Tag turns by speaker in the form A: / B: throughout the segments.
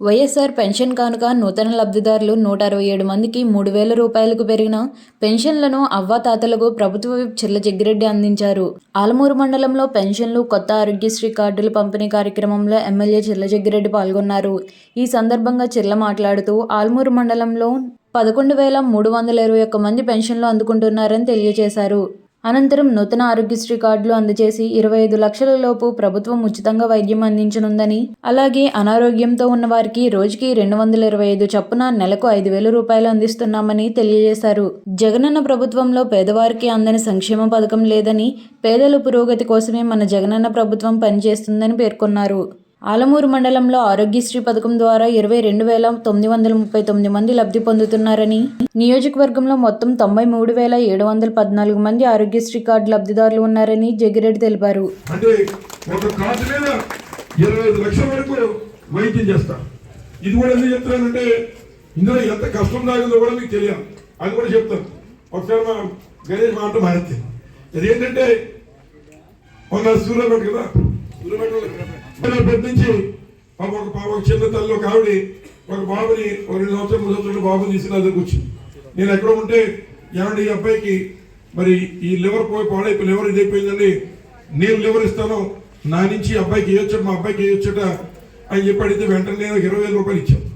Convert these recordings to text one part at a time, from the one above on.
A: YSR pension కానుక నూతన లబ్ధిదారులు నూట అరవై ఏడు మందికి మూడు వేల రూపాయలకు పెరిగిన పెన్షన్లను అవ్వాతాతలకు ప్రభుత్వ విప్ చిర్ల జగ్గిరెడ్డి అందించారు. ఆలమూరు మండలంలో పెన్షన్లు కొత్త ఆరోగ్యశ్రీ కార్డులు పంపిణీ కార్యక్రమంలో ఎమ్మెల్యే చిర్ల జగ్గిరెడ్డి పాల్గొన్నారు. ఈ సందర్భంగా చిర్ల మాట్లాడుతూ ఆలమూరు మండలంలో పదకొండు వేల మూడు వందల ఇరవై ఒక్క మంది పెన్షన్లు అందుకుంటున్నారని తెలియజేశారు. అనంతరం నూతన ఆరోగ్యశ్రీ కార్డులు అందజేసి ఇరవై ఐదు లక్షల లోపు ప్రభుత్వం ఉచితంగా వైద్యం అందించనుందని అలాగే అనారోగ్యంతో ఉన్న వారికి రోజుకి రెండు వందల ఇరవై ఐదు చొప్పున నెలకు ఐదు వేల రూపాయలు అందిస్తున్నామని తెలియజేశారు. జగనన్న ప్రభుత్వంలో పేదవారికి అందని సంక్షేమ పథకం లేదని పేదల పురోగతి కోసమే మన జగనన్న ప్రభుత్వం పనిచేస్తుందని పేర్కొన్నారు. ఆలమూరు మండలంలో ఆరోగ్యశ్రీ పథకం ద్వారా ఇరవై రెండు వేల తొమ్మిది వందల ముప్పై తొమ్మిది మంది లబ్ధి పొందుతున్నారని నియోజకవర్గంలో మొత్తం తొంభై మూడు వేల ఏడు వందల పద్నాలుగు మంది ఆరోగ్యశ్రీ కార్డు లబ్ధిదారులు ఉన్నారని జగ్గిరెడ్డి తెలిపారు.
B: ఇది కూడా ఎందుకు చెప్తున్నానంటే ఇందులో ఎంత కష్టం దాగిందో కూడా మీకు తెలియాలి అది కూడా చెప్తాను. ఒకసారి గణేష్ మాట మారితే. మొన్న కదా? నుంచి పాప ఒక పాప ఒక చిన్న తల్లి ఒక ఆవిడ ఒక బాబుని ఒక రెండు సంవత్సరాలు మూడు సంవత్సరాలు బాబుని తీసుకుని నా దగ్గరకు వచ్చింది నేను ఎక్కడ ఉంటే ఏమండి ఈ అబ్బాయికి మరి ఈ లివర్ పోయి పాడైపోయి లివర్ ఇదైపోయిందండి నేను లివర్ ఇస్తాను నా నుంచి అబ్బాయికి వేయొచ్చట మా అబ్బాయికి వేయొచ్చట అని చెప్పి అడిగితే వెంటనే నేను ఇరవై వేల రూపాయలు ఇచ్చాను.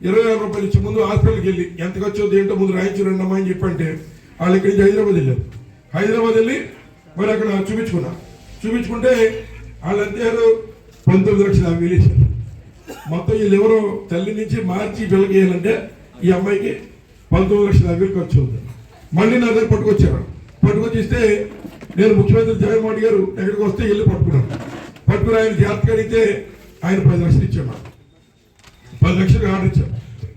B: ఇరవై వేల రూపాయలు ఇచ్చి ముందు హాస్పిటల్కి వెళ్ళి ఎంత ఖర్చు ఏంటో ముందు రాయించు రెండమ్మా అని చెప్పంటే వాళ్ళు ఇక్కడి నుంచి హైదరాబాద్ వెళ్ళారు. హైదరాబాద్ వెళ్ళి మరి అక్కడ చూపించుకున్నా. చూపించుకుంటే వాళ్ళు అంతేరు పంతొమ్మిది లక్షల యాభై వేలు మొత్తం వీళ్ళు ఎవరో తల్లి నుంచి మార్చి పిల్లకేయాలంటే ఈ అమ్మాయికి పంతొమ్మిది లక్షల యాభై ఖర్చు అవుతుంది. మళ్ళీ నా దగ్గర పట్టుకొచ్చారు. పట్టుకొచ్చిస్తే నేను ముఖ్యమంత్రి జగన్మోహన్ గారు ఎక్కడికి వస్తే వెళ్ళి పట్టుకున్నాను. పట్టుకుని ఆయన జాగ్రత్తగా అడిగితే ఆయన పది లక్షలు ఇచ్చాడు పది లక్షలు ఆర్డర్ ఇచ్చాం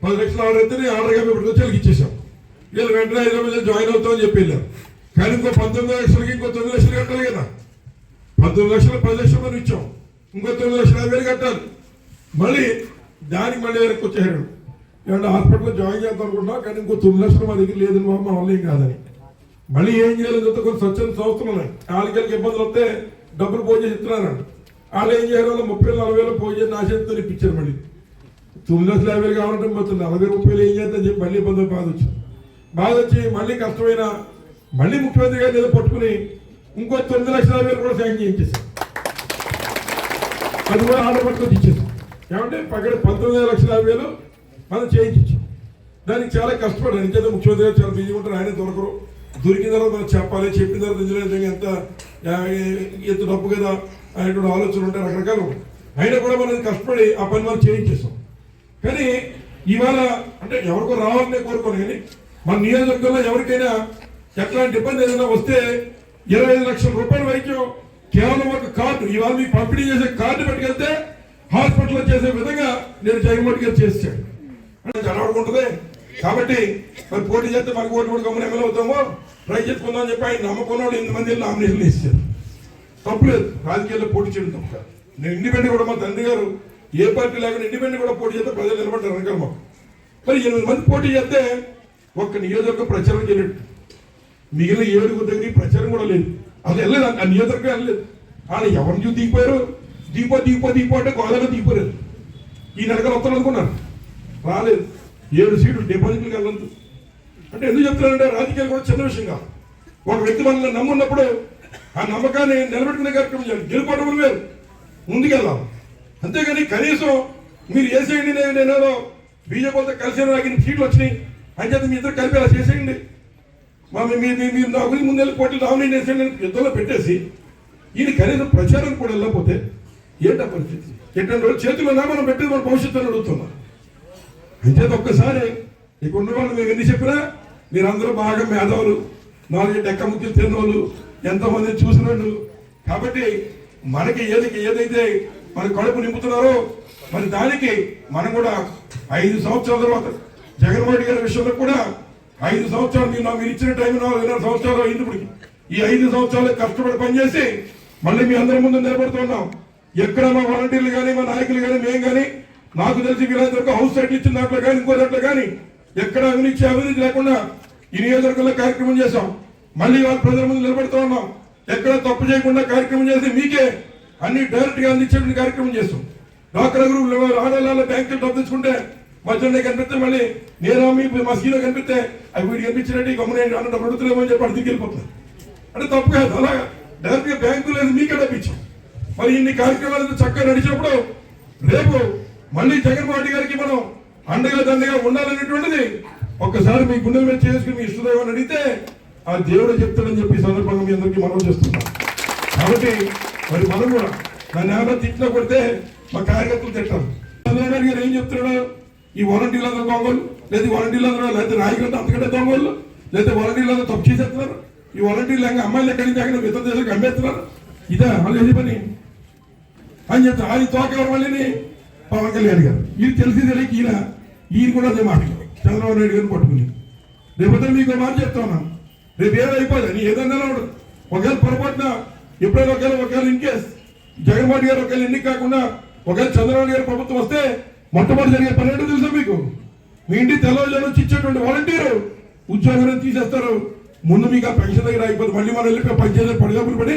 B: పది లక్షలు ఆర్డర్ అయితే నేను ఆర్డర్ కాబట్టి పట్టుకొచ్చి వాళ్ళకి ఇచ్చేసాం వీళ్ళు వెంటనే హైదరాబాద్ జాయిన్ అవుతామని చెప్పి వెళ్ళారు. కానీ ఇంకో పంతొమ్మిది లక్షలకి ఇంకో తొమ్మిది లక్షలు కట్టాలి కదా. పంతొమ్మిది లక్షలు పది లక్షలు మనం ఇచ్చాం. ఇంకో తొమ్మిది లక్షల యాభై వేలు కట్టాలి మళ్ళీ దానికి మళ్ళీ వెనక్కి వచ్చారు ఏమంటే హాస్పిటల్లో జాయిన్ చేద్దాం అనుకుంటున్నా కానీ ఇంకో తొమ్మిది లక్షలు మా దగ్గర లేదని మా వల్ల ఏం కాదని. మళ్ళీ ఏం చేయాలని చెప్తే కొన్ని స్వచ్ఛంద సంస్థలు ఉన్నాయి. వాళ్ళకి ఇబ్బందులు వస్తే డబ్బులు పోయి చేసి వాళ్ళు ఏం చేయాలి వాళ్ళు ముప్పై నలభై వేలు పోయి నా చేతితో ఇప్పించారు మళ్ళీ. తొమ్మిది లక్షల యాభై వేలు కావాలంటే మొత్తం నలభై రూపాయలు ఏం చేద్దాం చెప్పి మళ్ళీ ఇబ్బంది బాధ వచ్చింది. బాధ వచ్చి మళ్ళీ కష్టమైన మళ్ళీ ముఖ్యమంత్రి గారిని ఏదో పట్టుకుని ఇంకో తొమ్మిది లక్షల యాభై వేలు కూడా శాంక్షన్ చేయించేసాం అది కూడా ఆర్డర్ పట్టుకొని ఇచ్చేసాం ఏమంటే పక్కన పంతొమ్మిది లక్షల యాభై వేలు మనం చేయించాం దానికి చాలా కష్టపడ్డాను ఇంకేదో ముఖ్యమంత్రి గారు చాలా బిజీ ఉంటారు. ఆయన దొరకరు. దొరికిన తర్వాత మనం చెప్పాలి చెప్పిన తర్వాత ఇంజనీరింగ్ ఎంత ఎంత డబ్బు కదా అనేటువంటి ఆలోచనలు ఉంటాయి రకరకాలు అయినా కూడా మనం కష్టపడి ఆ పని మనం చేయించేసాం కానీ ఇవాళ అంటే ఎవరికో రావాలనే కోరుకోను కానీ మన నియోజకవర్గంలో ఎవరికైనా ఎట్లాంటి ఇబ్బంది ఏదైనా వస్తే ఇరవై ఐదు లక్షల రూపాయల వైద్యం కేవలం ఒక కార్డు ఇవాళ మీకు పంపిణీ చేసే కార్డు పట్టుకెళ్తే హాస్పిటల్లో చేసే విధంగా నేను జగన్మోహన్ గారు చేసాడు అంటే కాబట్టి మరి పోటీ చేస్తే మనకు ఓటు కూడా గమనం ఎమ్మెల్యే అవుతామో? ట్రై చేసుకుందాం అని చెప్పి ఆయన నమ్మకున్నాడు ఎనిమిది మంది నామినేషన్లు ఇచ్చారు తప్పులేదు రాజకీయాల్లో పోటీ చేయడం తప్ప నేను ఇండిపెండెంట్ కూడా మా తండ్రి గారు ఏ పార్టీ లేకుండా ఇండిపెండెంట్ కూడా పోటీ చేస్తే ప్రజలు నిలబడ్డారు వెనకాల మాకు. మరి ఎనిమిది మంది పోటీ చేస్తే ఒక్క నియోజకవర్గ ప్రచారం చేయలేదు. మిగిలిన ఏడుగురు దగ్గర ప్రచారం కూడా లేదు. అది వెళ్ళలేదు ఆ నియోజకవర్గం వెళ్ళలేదు వాళ్ళు ఎవరిని చూసి దిగిపోయారు? దిగిపో దిగిపో దిగిపో అంటే గోదావరిలో దిగిపోలేదు. ఈ నడకలు వస్తాను అనుకున్నారు. రాలేదు. ఏడు సీట్లు డిపాజిట్లకు వెళ్ళదు అంటే ఎందుకు చెప్తున్నానంటే రాజకీయాలు కూడా చిన్న విషయం కాదు. ఒక వ్యక్తి మనల్ని నమ్మున్నప్పుడు ఆ నమ్మకాన్ని నిలబెట్టుకునే కార్యక్రమం చేయాలి. గెలుపడడం వేరు. ముందుకెళ్దాం అంతేగాని కనీసం మీరు వేసేయండి నేను నేనేదో కలిసి నాకు ఇన్ని సీట్లు వచ్చినాయి. అని చెప్పి మీ ఇద్దరు కలిపి అలా చేసేయండి. మమ్మల్ని మీరు మీ- మీరు నా గురించి ముందు వెళ్ళి పోటీ నామినేట్ చేసేయండి యుద్ధంలో పెట్టేసి ఈయన కనీసం ప్రచారం కూడా వెళ్ళకపోతే ఏంటా పరిస్థితి? ఎటువంటి రోజులు చేతిలో ఉన్నా మనం పెట్టేది మన భవిష్యత్తులో అడుగుతున్నా అంచేత ఒక్కసారి నీకు ఉన్న వాళ్ళు మేము ఎన్ని చెప్పినా మీరందరూ బాగా మేధావులు నాలుగు డెక్క ముక్కలు తిన్నోళ్ళు ఎంతమంది చూసిన వాళ్ళు. కాబట్టి మనకి ఏది ఏదైతే మన కడుపు నింపుతున్నారో మరి దానికి మనం కూడా ఐదు సంవత్సరాల తర్వాత జగన్మోహన్ గారి విషయంలో కూడా ఐదు సంవత్సరాలు మీరు నాకు మీరు ఇచ్చిన టైం ఇరవై సంవత్సరాలు అయింది ఇప్పుడు. ఈ ఐదు సంవత్సరాలు కష్టపడి పనిచేసి మళ్ళీ మీ అందరి ముందు నిలబడుతున్నాం ఎక్కడ మా వాలంటీర్లు కానీ మా నాయకులు కానీ మేము కానీ నాకు తెలిసి వీళ్ళందరికీ హౌస్ సైట్లు ఇచ్చిన దాంట్లో కానీ ఇంకో దాంట్లో కానీ ఎక్కడ అవినీతి అవినీతి లేకుండా ఈ నియోజకవర్గంలో కార్యక్రమం చేశాం. మళ్ళీ వాళ్ళ ప్రజల ముందు నిలబడుతూ ఉన్నాం. ఎక్కడ తప్పు చేయకుండా కార్యక్రమం చేసి మీకే అన్ని డైరెక్ట్గా అందించేటువంటి కార్యక్రమం చేస్తాం. డాక్టర్ గ్రూప్ ఆడవాళ్ళ బ్యాంకులు డబ్బు తెచ్చుకుంటే మధ్యలో కనిపిస్తే మళ్ళీ నేను మీ మసీలో కనిపిస్తే అవి వీడు కనిపించినట్టు గమ్మున అన్న డబ్బు అని చెప్పి అడిగి వెళ్ళిపోతున్నారు. అంటే తప్పు కాదు అలాగా. డైరెక్ట్గా బ్యాంకు లేదు మీకే డబ్బిచ్చాం మరి ఇన్ని కార్యక్రమాలు చక్కగా నడిచినప్పుడు రేపు మళ్ళీ జగన్మోహన్ రెడ్డి గారికి మనం అండగా దండగా ఉండాలనేటువంటిది ఒక్కసారి మీ గుండెల మీద చేసుకుని మీ ఇష్టదైవాన్ని అడిగితే ఆ దేవుడు చెప్తాడని చెప్పి సందర్భంగా మీ అందరికీ మనం చేస్తున్నాం. కాబట్టి మరి మనం కూడా నన్ను ఏమైనా తిట్టినా కొడితే మా కార్యకర్తలు తిట్టారు. చంద్రబాబు గారు ఏం చెప్తున్నాడు? ఈ వాలంటీర్లు అందరూ దొంగలు? లేదా వాలంటీర్లు అందరూ లేదా నాయకులు అంతకంటే దొంగలు? లేదా వాలంటీర్లు అందరూ తప్పు చేసేస్తున్నారు? ఈ వాలంటీర్లు ఇంకా అమ్మాయిలు ఎక్కడి నుంచి అక్కడ ఇతర దేశాలకు అమ్మేస్తున్నారు? ఇదే మళ్ళీ ఏది పని. అని చెప్తారు ఆయన తోకెవరు మళ్ళీని? పవన్ కళ్యాణ్ గారు. ఈయన తెలిసి తెలియక ఈయన ఈయన కూడా అదే మాట చంద్రబాబు నాయుడు గారిని పట్టుకుని. రేపొద్దు మీకు మాట చెప్తా రేపు ఏదైపోదు అని ఏదన్నా ఉండదు ఒకవేళ పొరపాటున ఎప్పుడైనా ఒకవేళ ఒకవేళ ఇన్ కేస్ జగన్మోహన్ గారు ఒకవేళ ఎన్నిక కాకుండా ఒకవేళ చంద్రబాబు గారి ప్రభుత్వం వస్తే మొట్టమొదటి జరిగే పని ఏంటో తెలుసా మీకు? మీ ఇంటి తెల్లవారుజాము వచ్చి ఇచ్చేటువంటి వాలంటీరు ఉద్యోగం తీసేస్తారు. ముందు మీకు ఆ పెన్షన్ దగ్గర అయిపోతుంది మళ్ళీ మనం వెళ్ళి పనిచేసే పడిగాపులు పడి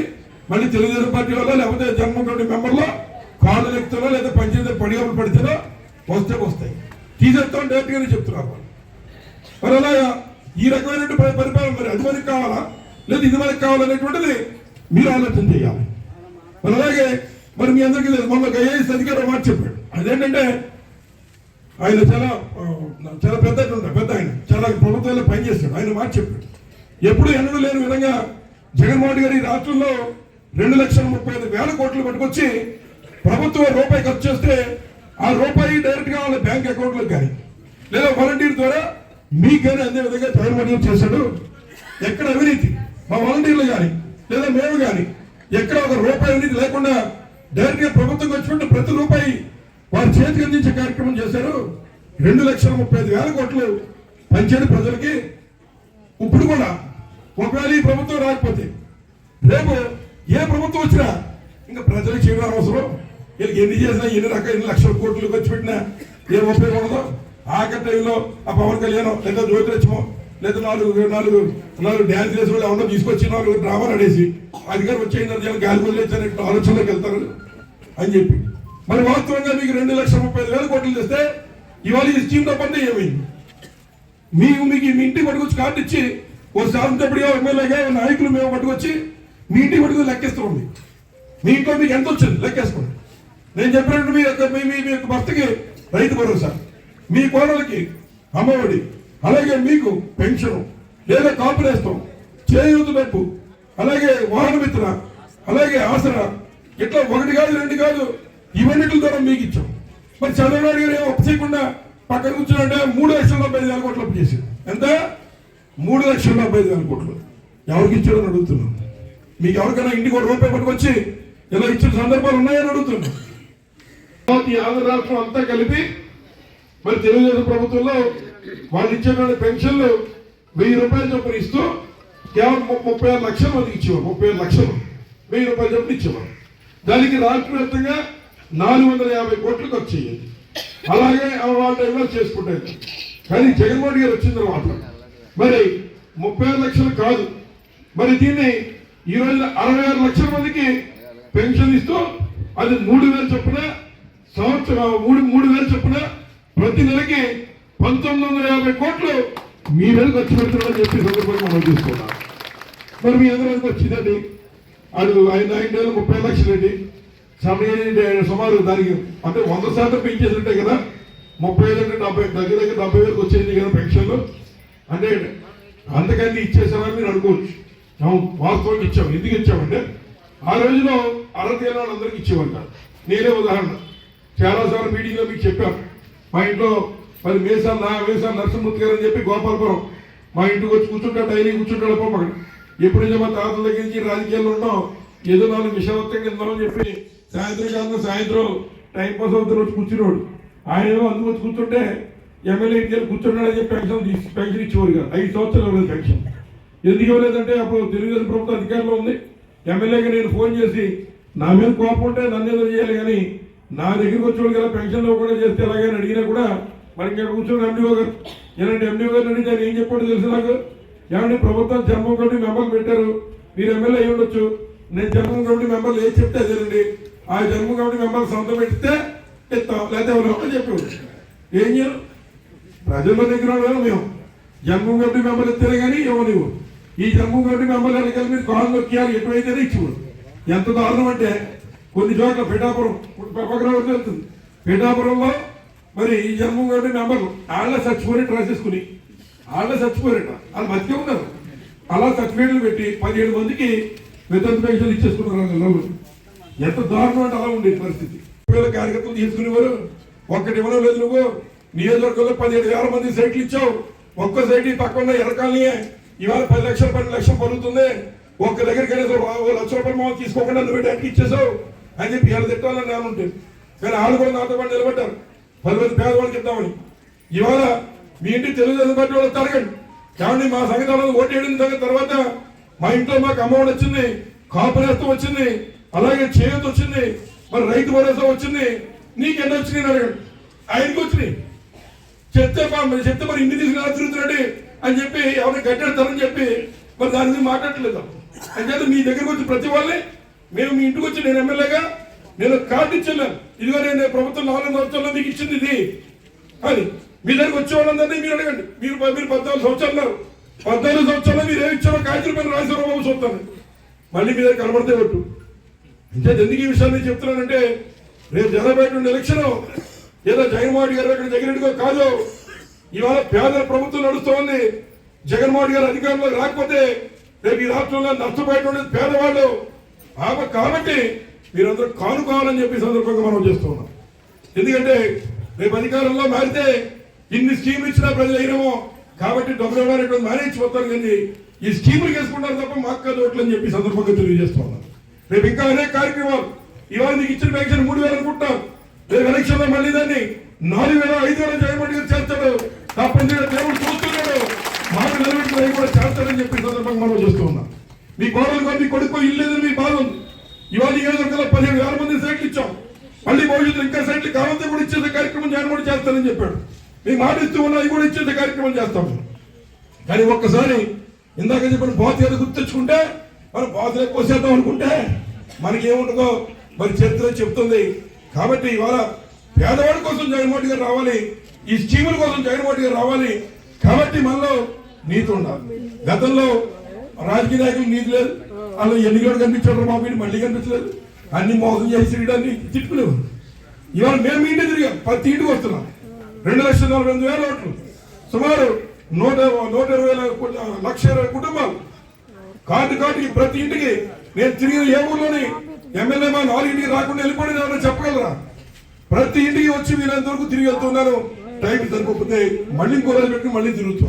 B: మళ్ళీ తెలుగుదేశం పార్టీ వల్ల లేకపోతే జగన్మోహన్ మెంబర్లో కాళ్ళు ఎక్కుతారో లేదా పనిచేసే పడిగాపులు పడితేనో వస్తే వస్తాయి. తీసేస్తాం డైరెక్ట్ చెప్తున్నారు మరి అలా ఈ రకమైనటువంటి పరిపాలన మరి అది మనకి కావాలా? లేదా ఇది మనకి కావాలనేటువంటిది మీరు ఆలోచన చేయాలి. మరి అలాగే మరి మీ అందరికీ లేదు మొన్న ఐఏఎస్ అధికారి మాట చెప్పాడు. అదేంటంటే ఆయన చాలా చాలా పెద్ద పెద్ద ఆయన. చాలా ప్రభుత్వంలో పనిచేస్తాడు ఆయన మాట చెప్పాడు. ఎప్పుడు ఎన్నడూ లేని విధంగా జగన్మోహన్ గారి గారు ఈ రాష్ట్రంలో రెండు లక్షల ముప్పై ఐదు వేల కోట్లు పట్టుకొచ్చి ప్రభుత్వం రూపాయి ఖర్చు చేస్తే ఆ రూపాయి డైరెక్ట్గా వాళ్ళ బ్యాంక్ అకౌంట్లకు కానీ లేదా వాలంటీర్ ద్వారా మీకు కానీ అందే విధంగా జగన్మోహన్ చేశాడు. ఎక్కడ అవినీతి? మా వాలంటీర్లు కానీ లేదా మేము కానీ ఎక్కడ ఒక రూపాయి అవినీతి లేకుండా డైరెక్ట్గా ప్రభుత్వం వచ్చినట్టు ప్రతి రూపాయి వారు చేతికి అందించే కార్యక్రమం చేశారు. రెండు లక్షల ముప్పై ఐదు వేల కోట్లు పంచాయతీ ప్రజలకి. ఇప్పుడు కూడా ఒకవేళ ఈ ప్రభుత్వం రాకపోతే రేపు ఏ ప్రభుత్వం వచ్చినా ఇంకా ప్రజలకు చేయడం అవసరం. వీళ్ళకి ఎన్ని చేసినా ఎన్ని రకాల ఎన్ని లక్షల కోట్లు ఖర్చు పెట్టినా ఏం ఉపయోగం ఉండదు. ఆఖరి టైంలో ఆ పవన్ కళ్యాణ్ లేదా జ్యోతిలక్ష్మో లేదా నాలుగు నాలుగు నాలుగు డ్యాన్స్ చేసిన వాళ్ళు ఎవరో తీసుకొచ్చి నాలుగు డ్రామాలు ఆడేసి అధికారం వచ్చేసిన గాలి వదిలేసిన ఆలోచనలోకి వెళ్తారు అని చెప్పి. మరి వాస్తవంగా మీకు రెండు లక్షల ముప్పై ఐదు వేల కోట్లు తెస్తే ఇవాళ ఈ స్కీమ్ డబ్బంతా ఏమైంది? మీకు మీకు మీ ఇంటికి పట్టుకొచ్చి కార్డు ఇచ్చి ఓ శాసనసభ్యుడిగా ఎమ్మెల్యేగా నాయకులు మేము పట్టుకొచ్చి మీ ఇంటికి పట్టుకొని లెక్కేస్తామండి మీ ఇంట్లో మీకు ఎంత వచ్చింది? లెక్కేసుకోండి. నేను చెప్పినట్టు మీ యొక్క మీ మీ యొక్క భర్తకి రైతు భరోసా. మీ కోడలకి అమ్మఒడి. అలాగే మీకు పెన్షన్. లేదా కాపులేస్తాం చేయూత డబ్బు. అలాగే వాహన మిత్ర అలాగే ఆసరా. ఇట్లా ఒకటి కాదు రెండు కాదు ఇవన్నిటి ద్వారా మీకు ఇచ్చాం. మరి చంద్రబాబు గారు ఏమో చేయకుండా పక్కన కూర్చుంటే మూడు లక్షల డెబ్బై ఐదు వేల కోట్లు అప్పు చేశారు ఎంత? మూడు లక్షల డెబ్బై ఐదు వేల కోట్లు. ఎవరికి ఇచ్చారని అడుగుతున్నాం మీకు ఎవరికైనా ఇంటికి ఒక రూపాయి పట్టుకొచ్చి ఇలా ఇచ్చిన సందర్భాలు ఉన్నాయని అడుగుతున్నాం ఈ ఆంధ్ర రాష్ట్రం అంతా కలిపి మరి తెలుగుదేశం ప్రభుత్వంలో వాళ్ళు ఇచ్చేటువంటి పెన్షన్లు వెయ్యి రూపాయలు చొప్పున ఇస్తూ కేవలం ముప్పై ఆరు లక్షల మందికి ఇచ్చేవారు. ముప్పై ఆరు లక్షలు. వెయ్యి రూపాయలు చొప్పున ఇచ్చేవారు. దానికి రాష్ట్ర వ్యాప్తంగా నాలుగు వందల యాభై కోట్లకు వచ్చేయండి అలాగే ఆ వాళ్ళ టైంలో చేసుకుంటాయి. కానీ జగన్మోహన్ గారు వచ్చిన తర్వాత మరి ముప్పై ఆరు లక్షలు కాదు. మరి దీన్ని ఈ అరవై ఆరు లక్షల మందికి పెన్షన్ ఇస్తూ అది మూడు వేలు చొప్పున సంవత్సరం మూడు మూడు వేలు చొప్పున ప్రతి నెలకి పంతొమ్మిది వందల యాభై కోట్లు మీ మీద ఖర్చు పెడుతున్నారని చెప్పి సందర్భంగా మనం చూసుకున్నాం మరి మీ అందరికి వచ్చిందండి. అది ఐదు ఐదు వేల ముప్పై లక్షలు అండి. సమయం సుమారు దానికి అంటే వంద శాతం పెంచేసినట్టే కదా. ముప్పై ఐదు అంటే డెబ్బై దగ్గర దగ్గర డెబ్బై వేలకు వచ్చేది కదా పెన్షన్లు. అంటే అందుకని ఇచ్చేసామని మీరు అనుకోవచ్చు. అవును వాస్తవం ఇచ్చాం. ఎందుకు ఇచ్చామంటే ఆ రోజులో అర్హత లేని వాళ్ళందరికీ ఇచ్చేవారు నేనే ఉదాహరణ. చాలాసార్లు మీటింగ్లో మీకు చెప్పాను. మా ఇంట్లో మరి మేసా నా మేసాలు నరసింహమూర్తి గారు అని చెప్పి గోపాలపురం మా ఇంటికి వచ్చి కూర్చుంటా డైరీ కూర్చుంటాడు పోమగడు ఎప్పుడు మా తాతల దగ్గర నుంచి రాజకీయాల్లో ఉన్నాం. ఏదో నాలుగు విషయవత్తంగా వెళ్దామని చెప్పి సాయంత్రం కాలం సాయంత్రం టైం పాస్ అవుతున్న వచ్చి కూర్చున్నాడు ఆయన ఏమో అందుకు వచ్చి కూర్చుంటే ఎమ్మెల్యే ఇంటికి కూర్చున్నాడని చెప్పి పెన్షన్ తీసి పెన్షన్ ఇచ్చేవారు కాదు. ఐదు సంవత్సరాలు ఇవ్వలేదు పెన్షన్. ఎందుకు ఇవ్వలేదంటే అప్పుడు తెలుగుదేశం ప్రభుత్వం అధికారంలో ఉంది. ఎమ్మెల్యేగా నేను ఫోన్ చేసి నా మీద కోపం ఉంటే నన్ను ఏదో చేయాలి కానీ నా దగ్గరికి వచ్చేవాళ్ళు కదా పెన్షన్ ఇవ్వకుండా చేస్తే ఎలాగని అడిగినా కూడా మరి ఇక్కడ కూర్చొని ఎండిఓ గారు ఏనంటే ఎండిఓ గారిని అడిగితే ఆయన ఏం చెప్పాడు తెలుసు నాకు? ఏమంటే ప్రభుత్వం జమ్మం కమిటీ మెంబర్లు పెట్టారు. మీరు ఎమ్మెల్యే అయ్యి ఉండొచ్చు. నేను జమ్మం కమిటీ మెంబర్లు ఏం చెప్తే అదేనండి? ఆ జన్మ కాబట్టి మిమ్మల్ని సొంతం పెడితే ఇస్తాం లేకపోతే ఎవరో ఒకరు చెప్పి ఏం చేయరు ప్రజల దగ్గర మేము. జన్మం కాబట్టి మిమ్మల్ని ఇస్తారు కానీ ఇవ్వనివ్వు ఈ జన్మం కాబట్టి మిమ్మల్ని ఎన్నికల మీరు కాళ్ళు నొక్కియాలి. ఎటువైతేనే ఇచ్చివాడు ఎంత దారుణం అంటే కొన్ని చోట్ల పిఠాపురం పక్కన వెళ్తుంది. పిఠాపురంలో మరి ఈ జమ్మూ కమిటీ మెంబర్లు వాళ్ళ చచ్చిపోయినట్టు రాసేసుకుని వాళ్ళ చచ్చిపోయినట్ట. వాళ్ళు బతికే ఉన్నారు. అలా సర్టిఫికేట్లు పెట్టి పదిహేడు మందికి వేతన పెన్షన్ ఇచ్చేసుకున్నారు నలుగురు. ఎంత దారుణం అంటే అలా ఉండేది పరిస్థితి? వేల కార్యకర్తలు తీసుకునేవారు ఒక్కటి ఇవ్వడం లేదు నువ్వు. నియోజకవర్గంలో పదిహేడు వేల మంది సైట్లు ఇచ్చావు. ఒక్క సైట్ పక్కన ఎరకాలనియే ఇవాళ పది లక్షలు పన్నెండు లక్షలు పలుకుతుంది. ఒక్క దగ్గరికి కనీసం లక్ష రూపాయలు మామూలు తీసుకోకుండా నువ్వు డైరెక్ట్ ఇచ్చేసావు అని చెప్పి ఇలా తిట్టాలని నేను ఉంటుంది కానీ వాళ్ళు కూడా నాతో పాటు నిలబడ్డారు. పది మంది పేదవాళ్ళకి ఇద్దామని. ఇవాళ మీ ఇంటి తెలుగుదేశం పార్టీ వాళ్ళు తరగండి కాబట్టి మా సంగతి ఓటు వేయడం తర్వాత? మా ఇంట్లో మాకు అమ్మఒడి వచ్చింది కాపునేస్తం వచ్చింది. అలాగే చేయూత వచ్చింది మరి రైతు భరోసా వచ్చింది నీకు ఎన్ని వచ్చినాయి అడగండి ఆయనకి వచ్చినాయి. చెప్తే మరి చెప్తే మరి ఇంటి తీసుకుని తిరుగుతున్నాడు అని చెప్పి ఎవరిని గట్టెడతారని చెప్పి మరి దాని మీద మాట్లాడలేదు అంచేత మీ దగ్గరకు వచ్చి ప్రతి వాళ్ళే మేము మీ ఇంటికి వచ్చి నేను ఎమ్మెల్యేగా నేను కార్డు ఇచ్చాను ఇదిగో నేను ప్రభుత్వం నాలుగు సంవత్సరాల్లో మీకు ఇచ్చింది ఇది. అని మీ దగ్గరకు వచ్చే వాళ్ళందరినీ మీరు అడగండి. మీరు మీరు పద్నాలుగు సంవత్సరాలు ఉన్నారు. పద్నాలుగు సంవత్సరాల్లో మీరు ఏమి ఇచ్చారో కాగితం పైన బాబు చూస్తాను మళ్ళీ మీ దగ్గర కనబడితే కొట్టు అంటే ఎందుకు ఈ విషయాన్ని చెప్తున్నానంటే రేపు జరగబోయేటువంటి ఎలక్షన్ ఏదో జగన్మోహన్ గారు అక్కడ జగన్ కాదు. ఇవాళ పేదల ప్రభుత్వం నడుస్తోంది. జగన్మోహన్ గారు అధికారంలో రాకపోతే రేపు ఈ రాష్ట్రంలో నష్టపోయేటువంటి పేదవాళ్ళు ఆమె కాబట్టి మీరందరూ కానుకోవాలని చెప్పి సందర్భంగా మనం చేస్తున్నాం ఎందుకంటే రేపు అధికారంలో మారితే ఇన్ని స్కీములు ఇచ్చినా ప్రజలు అయినామో కాబట్టి డబ్బులు ఇవ్వడానికి మానేసిపోతారు కానీ ఈ స్కీములు వేసుకుంటారు తప్ప మాకు కాదు ఓట్లు చెప్పి సందర్భంగా తెలియజేస్తున్నాం రేపు ఇంకా అనేక కార్యక్రమాలు ఇవాళ మీకు ఇచ్చిన పెన్షన్ మూడు వేలు అనుకుంటాం. రేపు ఎలక్షన్లో మళ్ళీ దాన్ని నాలుగు వేల ఐదు వేల జగన్మోహన్ గారు చేస్తాడు తప్పనిసరిగా దేవుడు చూస్తున్నాడు. మాట నిలబెట్టిన కూడా చేస్తాడని చెప్పి సందర్భంగా మనం చేస్తూ ఉన్నాం. మీ గోడలు కానీ మీ కొడుకు ఇల్లు లేదని మీ బాధ ఉంది. ఇవాళ ఈ నియోజకవర్గంలో పదిహేను వేల మంది సైట్లు ఇచ్చాం. మళ్ళీ భవిష్యత్తు ఇంకా సైట్లు కావాలంటే కూడా ఇచ్చేసే కార్యక్రమం జగన్మోహన్ చేస్తానని చెప్పాడు. మీకు మాట ఇస్తూ ఉన్నా అవి కూడా ఇచ్చేసే కార్యక్రమం చేస్తాం. కానీ ఒక్కసారి ఇందాక చెప్పిన బాత్ గుర్తు గుర్తెచ్చుకుంటే మనం బాధలు ఎక్కువ చేద్దాం అనుకుంటే మనకి ఏముంటుందో మరి చరిత్ర చెప్తుంది. కాబట్టి ఇవాళ పేదవాడి కోసం జగన్మోహన్ గారు రావాలి ఈ స్కీముల కోసం జగన్మోహన్ గారు రావాలి. కాబట్టి మనలో నీతి ఉండాలి. గతంలో రాజకీయ నాయకులు నీతి లేదు. వాళ్ళు ఎన్నికలు కనిపించారు మా వీడు మళ్ళీ కనిపించలేదు. అన్ని మోసం చేసి తిరగడాన్ని తిట్టుకునేవారు ఇవాళ మేము మీ ఇంటికి తిరిగాం. ప్రతి ఇంటికి వస్తున్నాం. రెండు లక్షల నలభై ఎనిమిది వేల ఓట్లు. సుమారు నూట నూట ఇరవై లక్ష ఇరవై కుటుంబాలు కాటు కాటికి ప్రతి ఇంటికి నేను తిరిగిన ఏ ఊర్లోని ఎమ్మెల్యే మా నాలుగింటికి రాకుండా వెళ్ళిపోయి ఎవరైనా చెప్పగలరా? ప్రతి ఇంటికి వచ్చి మీరు అంతవరకు తిరిగి వెళ్తున్నాను టైం సరిపోతే మళ్ళీ ఇంకో రోజు పెట్టి మళ్ళీ తిరుగుతాం.